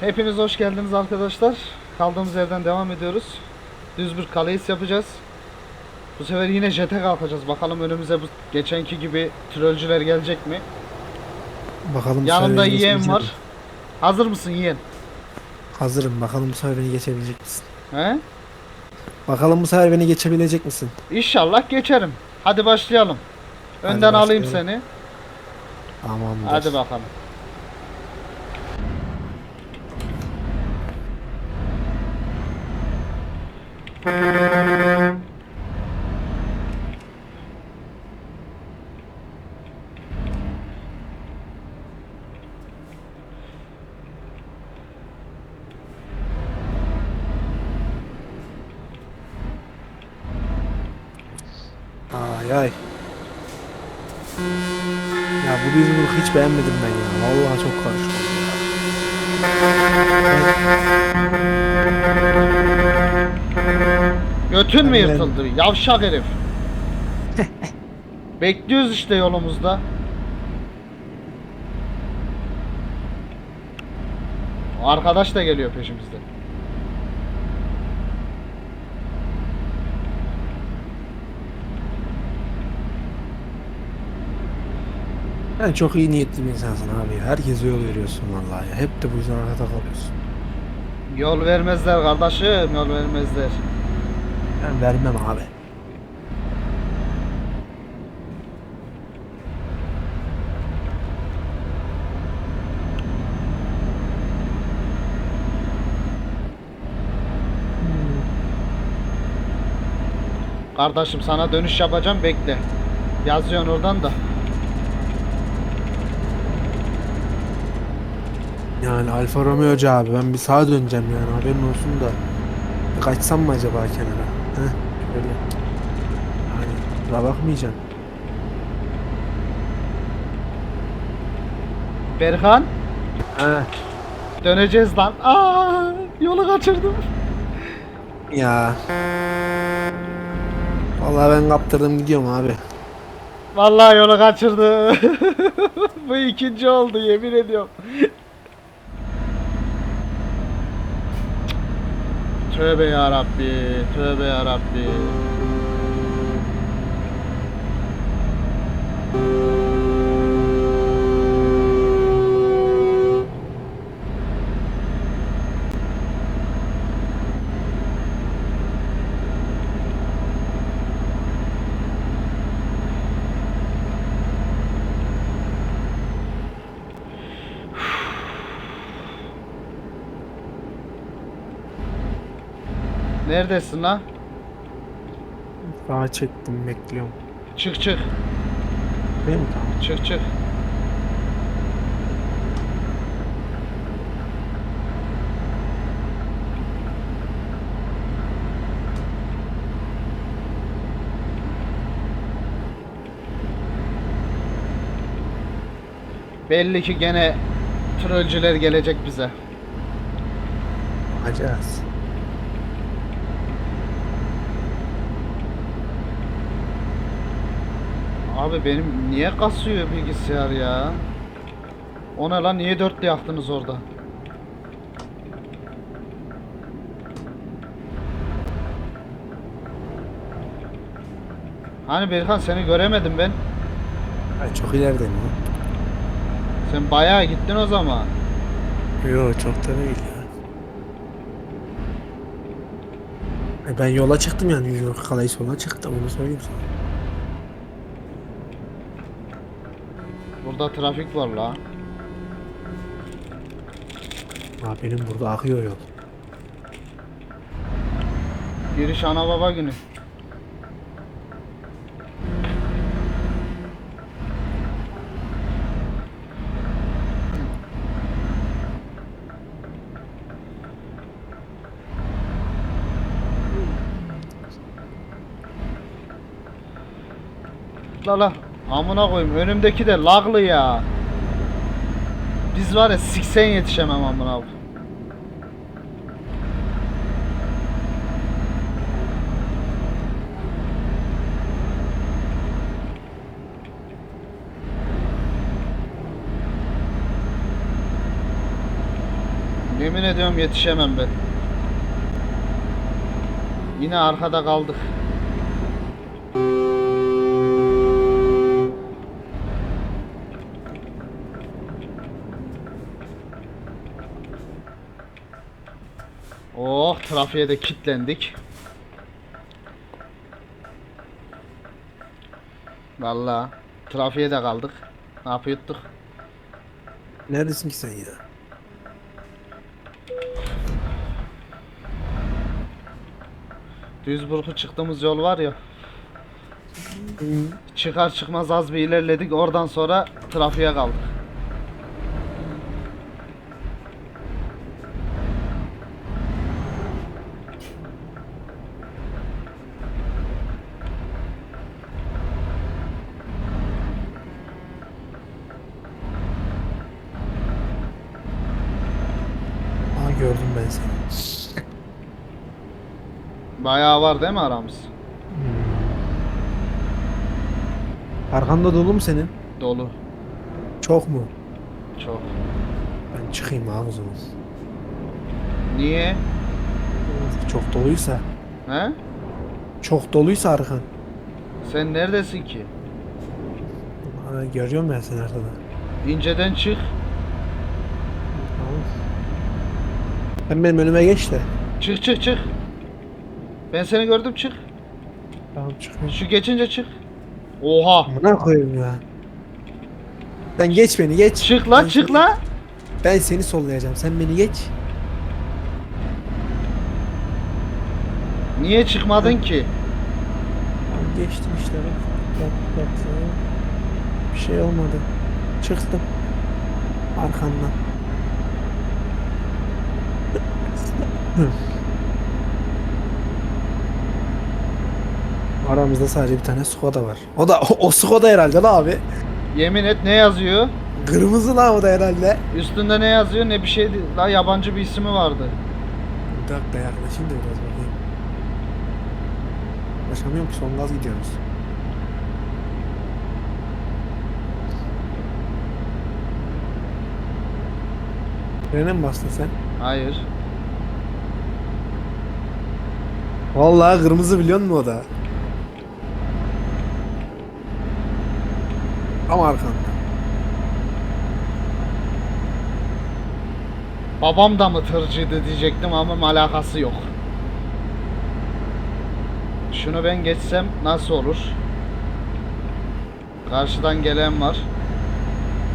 Hepiniz hoş geldiniz arkadaşlar. Kaldığımız yerden devam ediyoruz. Düz bir kaleis yapacağız. Bu sefer yine jete kalkacağız. Bakalım önümüze bu geçenki gibi trolcüler gelecek mi? Bakalım Yanımda geçebilecek var. mi? Hazır mısın yeğen? Hazırım. Bakalım bu sefer beni geçebilecek misin? He? Bakalım bu sefer beni geçebilecek misin? İnşallah geçerim. Hadi başlayalım. Hadi Önden alayım başlayalım. seni. Tamamdır. Hadi bakalım. Ay ay. Ya bu yüzümü hiç beğenmedim ben ya. Vallahi çok karışık. Götün mü Ben yırtıldı? Yavşak herif. Bekliyoruz işte yolumuzda. Arkadaş da geliyor peşimizde. Sen çok iyi niyetli bir insansın abi. Herkese yol veriyorsun vallahi. Hep de bu yüzden arkada kalıyorsun. Yol vermezler kardeşim, yol vermezler. Ben vermem abi. Kardeşim sana dönüş yapacağım bekle. Yazıyorsun oradan da. Yani Alfa Romeo abi ben bir sağa döneceğim yani haberin olsun da. Kaçsam mı acaba kenara? Heh şöyle. Yani kusura bakmayacaksın. Berkan Heh. döneceğiz lan. Aa, yolu kaçırdım. Ya. Vallahi ben kaptırdım gidiyorum abi. Vallahi yolu kaçırdı. Bu ikinci oldu yemin ediyorum. Tövbe ya Rabbi, tövbe ya Rabbi. Neredesin lan? Sağa çektim bekliyorum. Çık çık, Değil mi? Çık çık. Belli ki gene trolcüler gelecek bize. Bakacağız. Abi benim niye kasıyor bilgisayar ya? Ona lan niye dörtlü yaktınız orada? Hani Berkan seni göremedim ben. Ben çok ilerideyim ya. Sen bayağı gittin o zaman. Yo çok da değil ya. E ben yola çıktım yani New York kalayı sola çıktım onu söyleyeyim sana. Burada trafik var la. Ha benim burada akıyor yol. Giriş ana baba günü. La la. Amına koyayım önümdeki de laglı ya. Biz var ya siksen yetişemem amına koyayım. Yemin ediyorum yetişemem ben. Yine arkada kaldık. Trafiğe de kilitlendik. Vallahi trafiğe de kaldık. Ne yapıyorduk? Neredesin ki sen ya? Duisburg'a çıktığımız yol var ya. Çıkar çıkmaz az bir ilerledik. Oradan sonra trafiğe kaldık. Aa gördüm ben seni. Bayağı var değil mi aramız? Arkanda dolu mu senin? Dolu. Çok mu? Çok. Ben çıkayım abi o zaman. Niye? Çok doluysa. He? Çok doluysa arkan. Sen neredesin ki? Aa, görüyorum ben seni arkada. İnceden çık. Sen benim önüme geç de. Çık çık çık. Ben seni gördüm çık. Tamam çıkayım. Şu geçince çık. Oha. Amına koyayım ya. Sen geç beni geç. Çık la Ben çık seni- la. Ben seni sollayacağım. Sen beni geç. Niye çıkmadın ki? Tamam, geçtim işte bak. Bak, bak. Bir şey olmadı. Çıktım. Arkandan. Aramızda sadece bir tane Skoda var. O da o, o Skoda herhalde la abi. Yemin et ne yazıyor? Kırmızı la o da herhalde. Üstünde ne yazıyor ne bir şey. La yabancı bir ismi vardı. Bir dakika yaklaşayım da biraz bakayım. Başlamıyorum ki son gaz gidiyoruz. Frene mi bastın sen? Hayır. Vallahi kırmızı biliyor musun o da? Ama arkanda. Babam da mı tırcıydı diyecektim ama alakası yok. Şunu ben geçsem nasıl olur? Karşıdan gelen var.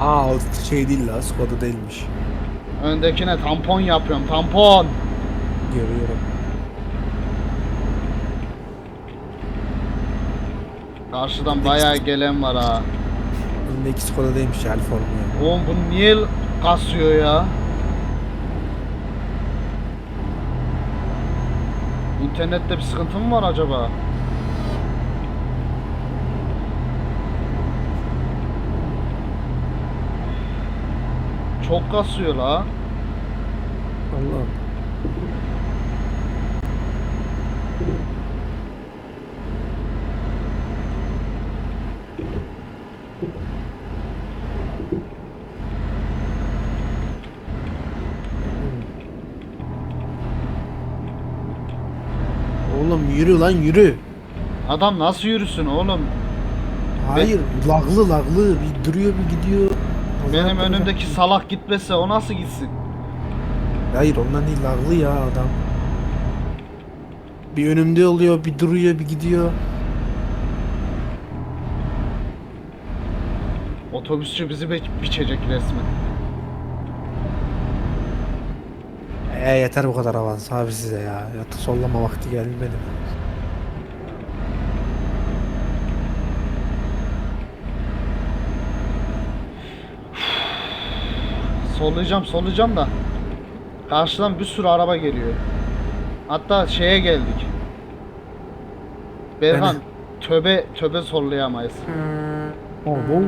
Aa o şey değil la Skoda değilmiş. Öndekine tampon yapıyorum tampon. Görüyorum. Karşıdan bayağı gelen var ha. Öndeki Skoda değilmiş ya Romeo. Oğlum bu niye kasıyor ya? İnternette bir sıkıntı mı var acaba? Çok kasıyor la. Allah. Oğlum yürü lan yürü. Adam nasıl yürüsün oğlum? Hayır laglı laglı bir duruyor bir gidiyor. Benim Allah önümdeki salak gitmese o nasıl gitsin? Hayır ondan değil laglı ya adam. Bir önümde oluyor bir duruyor bir gidiyor. Otobüsçü bizi be- biçecek resmen. E yeter bu kadar avans abi size ya. Yatı sollama vakti gelmedi mi? Sollayacağım sollayacağım da. Karşıdan bir sürü araba geliyor. Hatta şeye geldik. Berhan töbe töbe sollayamayız. Oho.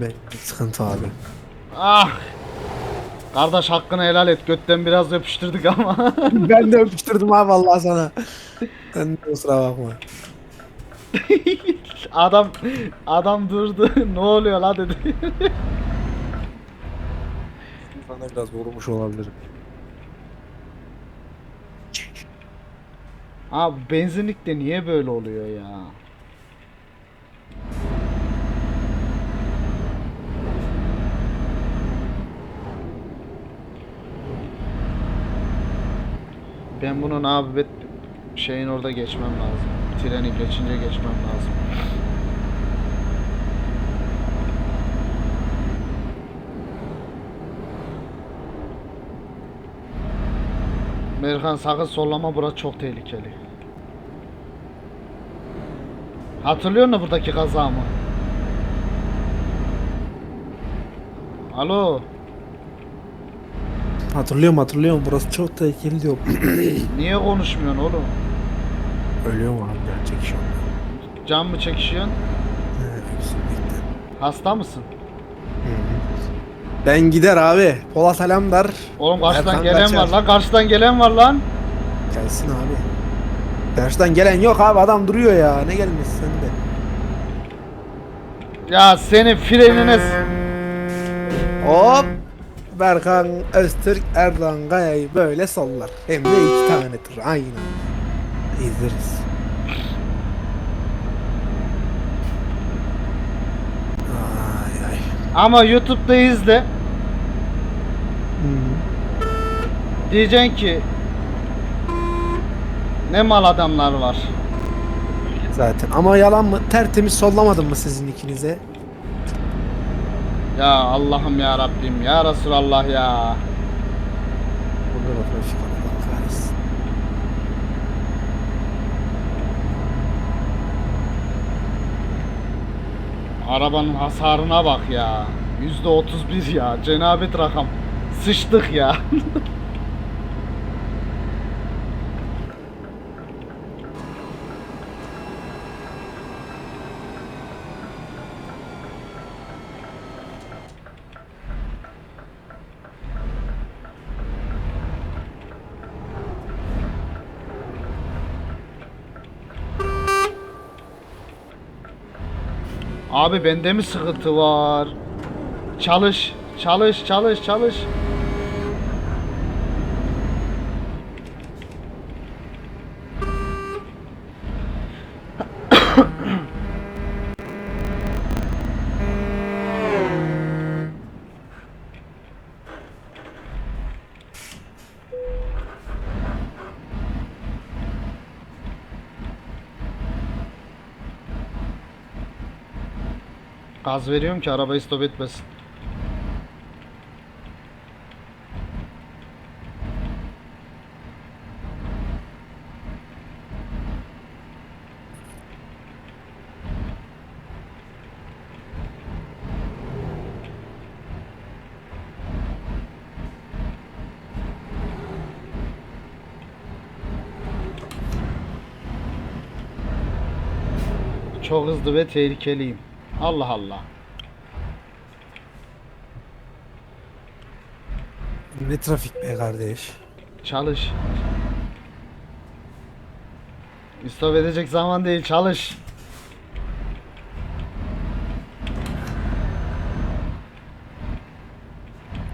Ben sıkıntı abi. Ah! Kardeş hakkını helal et. Götten biraz öpüştürdük ama. ben de öpüştürdüm abi vallahi sana. Sen de kusura bakma. adam adam durdu. ne oluyor la dedi. Sana biraz vurmuş olabilirim. Abi benzinlikte niye böyle oluyor ya? Ben bunun abi bet şeyin orada geçmem lazım. Treni geçince geçmem lazım. Merkan sakın sollama burası çok tehlikeli. Hatırlıyor musun buradaki kazamı? Alo, Hatırlıyorum hatırlıyorum burası çok tehlikeli diyor. niye konuşmuyorsun oğlum? Ölüyorum abi gerçek şu an. Can mı çekişiyorsun? Kesinlikle. Hasta mısın? Ben gider abi. Polat Alemdar. Oğlum karşıdan Erkan gelen kaçar. var lan, karşıdan gelen var lan. Gelsin abi. Karşıdan gelen yok abi adam duruyor ya. Ne gelmiş sen de. Ya senin frenine... s- Hop. Berkan Öztürk Erdoğan Gaya'yı böyle sollar. Hem de iki tane tır. Aynen. İzleriz. Ay ay. Ama YouTube'da izle. Diyeceksin ki... Ne mal adamlar var. Zaten ama yalan mı? Tertemiz sollamadım mı sizin ikinize? Ya Allah'ım ya Rabbim ya Resulallah ya. Burada da trafik var, Allah kahretsin. Arabanın hasarına bak ya. Yüzde otuz bir ya. Cenabet rakam. Sıçtık ya. Abi bende mi sıkıntı var? Çalış, çalış, çalış, çalış. Gaz veriyorum ki arabayı stop etmesin. Çok hızlı ve tehlikeliyim. Allah Allah. Ne trafik be kardeş. Çalış. İstop edecek zaman değil çalış.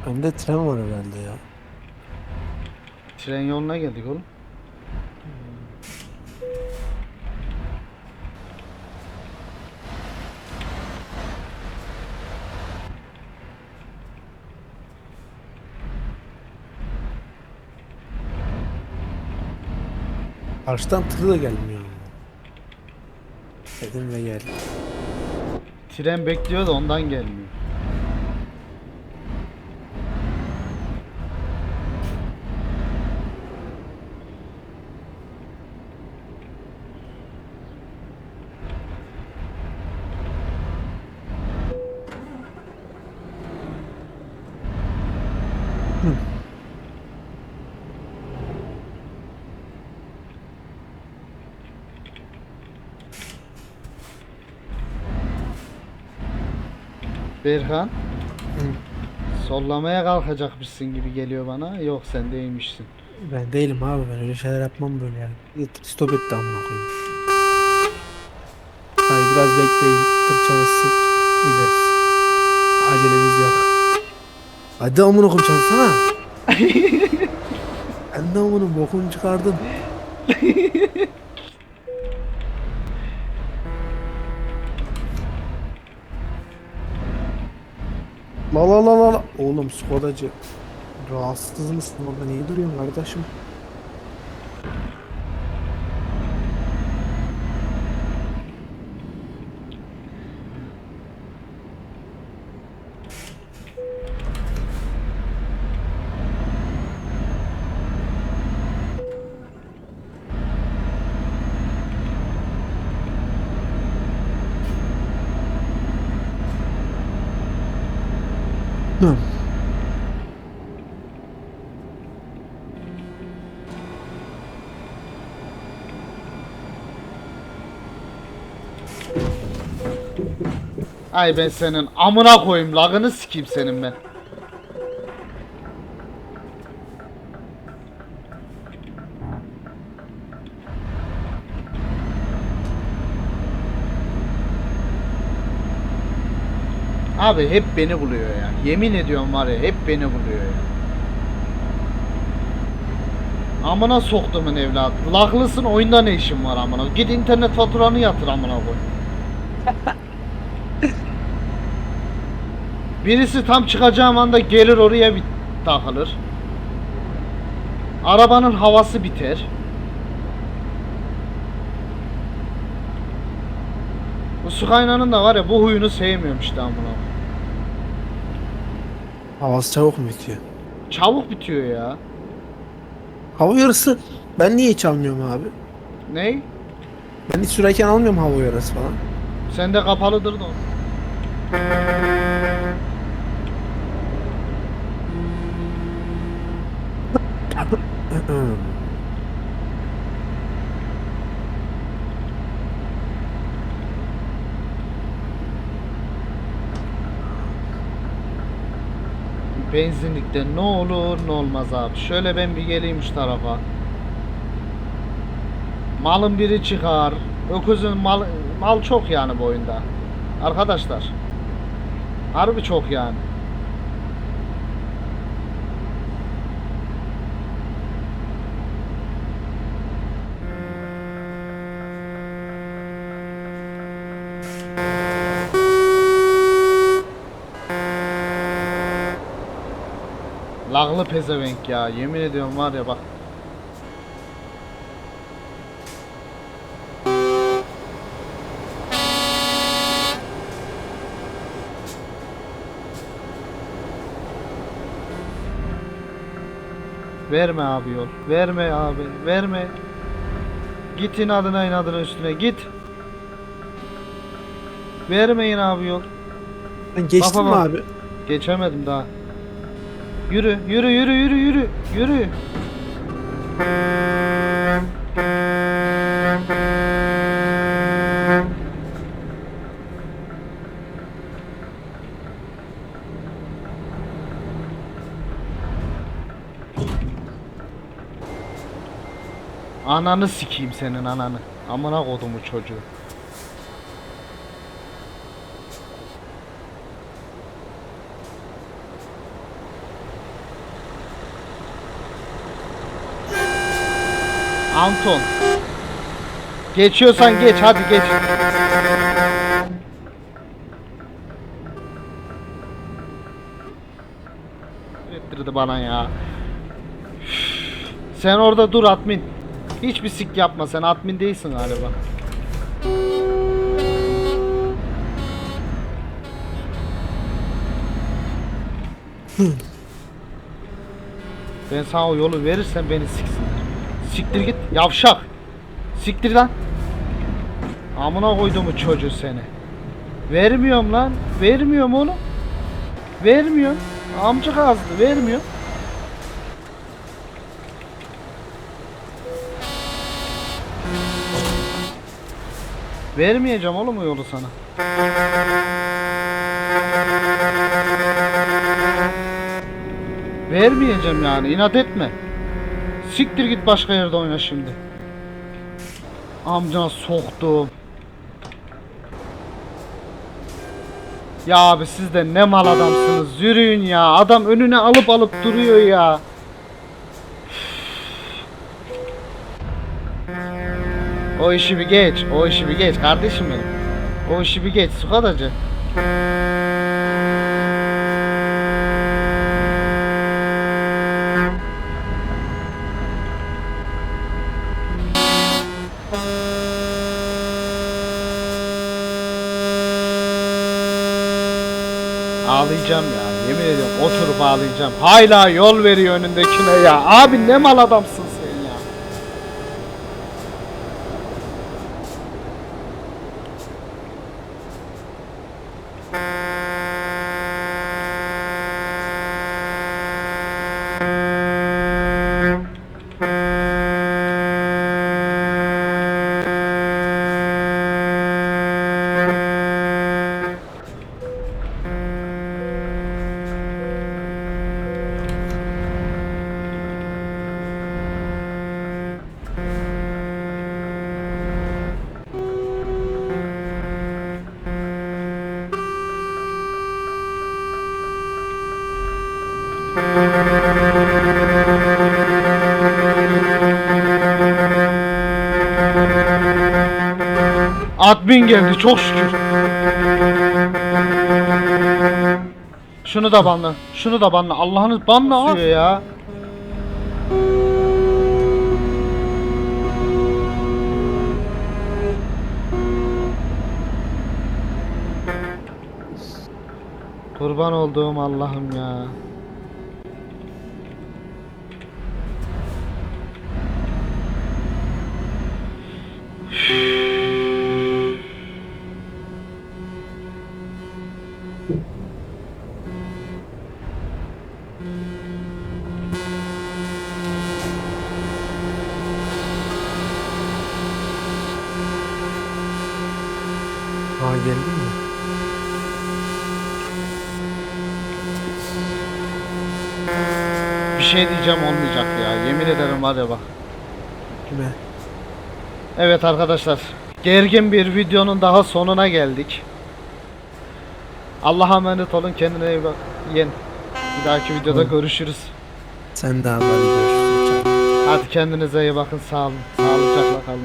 Önde tren var herhalde ya. Tren yoluna geldik oğlum. Karşıdan tır da gelmiyor. Dedim ve gel. Tren bekliyor da ondan gelmiyor. Berhan. Sollamaya kalkacakmışsın gibi geliyor bana. Yok sen değilmişsin. Ben değilim abi ben öyle şeyler yapmam böyle yani. Stop etti amına koyayım. Haydi biraz bekleyin. Tır çalışsın. Gideriz. Acelemiz yok. Hadi amına koyayım çalışsana. ben de amına bokunu çıkardım. La la la la. Oğlum Skodacı. Rahatsız mısın orada? Niye duruyorsun kardeşim? Ay ben senin amına koyayım lagını sikeyim senin ben. Abi hep beni buluyor ya. Yemin ediyorum var ya hep beni buluyor ya. Amına soktumun evladı. Laglısın oyunda ne işin var amına. Git internet faturanı yatır amına koy. Birisi tam çıkacağım anda gelir oraya bir takılır. Arabanın havası biter. Bu su kaynağının da var ya bu huyunu sevmiyorum işte amına. Havası çabuk mu bitiyor? Çabuk bitiyor ya. Hava yarısı. Ben niye hiç almıyorum abi? Ney? Ben hiç sürerken almıyorum hava yarısı falan. Sende kapalıdır da. o. Benzinlikte ne olur ne olmaz abi. Şöyle ben bir geleyim şu tarafa. Malın biri çıkar. Öküzün mal, mal çok yani bu oyunda. Arkadaşlar. Harbi çok yani. Laglı pezevenk ya. Yemin ediyorum var ya bak. Verme abi yol. Verme abi. Verme. Git inadına inadına üstüne git. Vermeyin abi yol. Mi Bak, bak. abi? Geçemedim daha. Yürü, yürü, yürü, yürü, yürü, yürü. Ananı sikeyim senin ananı. Amına kodumu çocuğu. Anton. Geçiyorsan geç hadi geç. Ettirdi bana ya. Sen orada dur admin. Hiçbir sik yapma sen admin değilsin galiba. Ben sana o yolu verirsem beni siksinler. Siktir git yavşak. Siktir lan. Amına koyduğumu çocuğu seni. Vermiyorum lan. Vermiyorum oğlum. Vermiyorum. Amcık ağzı vermiyor. Vermeyeceğim oğlum o yolu sana. Vermeyeceğim yani inat etme. Siktir git başka yerde oyna şimdi. Amcana soktum. Ya abi siz de ne mal adamsınız. Yürüyün ya. Adam önüne alıp alıp duruyor ya. O işi bir geç. O işi bir geç kardeşim benim. O işi bir geç. Sukadacı. Ağlayacağım ya. Yemin ediyorum oturup ağlayacağım. Hala yol veriyor önündekine ya. Abi ne mal adamsın Admin geldi çok şükür. Şunu da banla. Şunu da banla. Allah'ınız banla abi ya. Kurban olduğum Allah'ım ya. Geldin mi? Bir şey diyeceğim olmayacak ya. Yemin ederim var ya bak. Kime? Evet arkadaşlar. Gergin bir videonun daha sonuna geldik. Allah'a emanet olun. Kendine iyi bak. Yen. Bir dahaki videoda Hı. görüşürüz. Sen de abi hadi görüşürüz. Hadi kendinize iyi bakın. Sağ olun. Sağlıcakla kalın.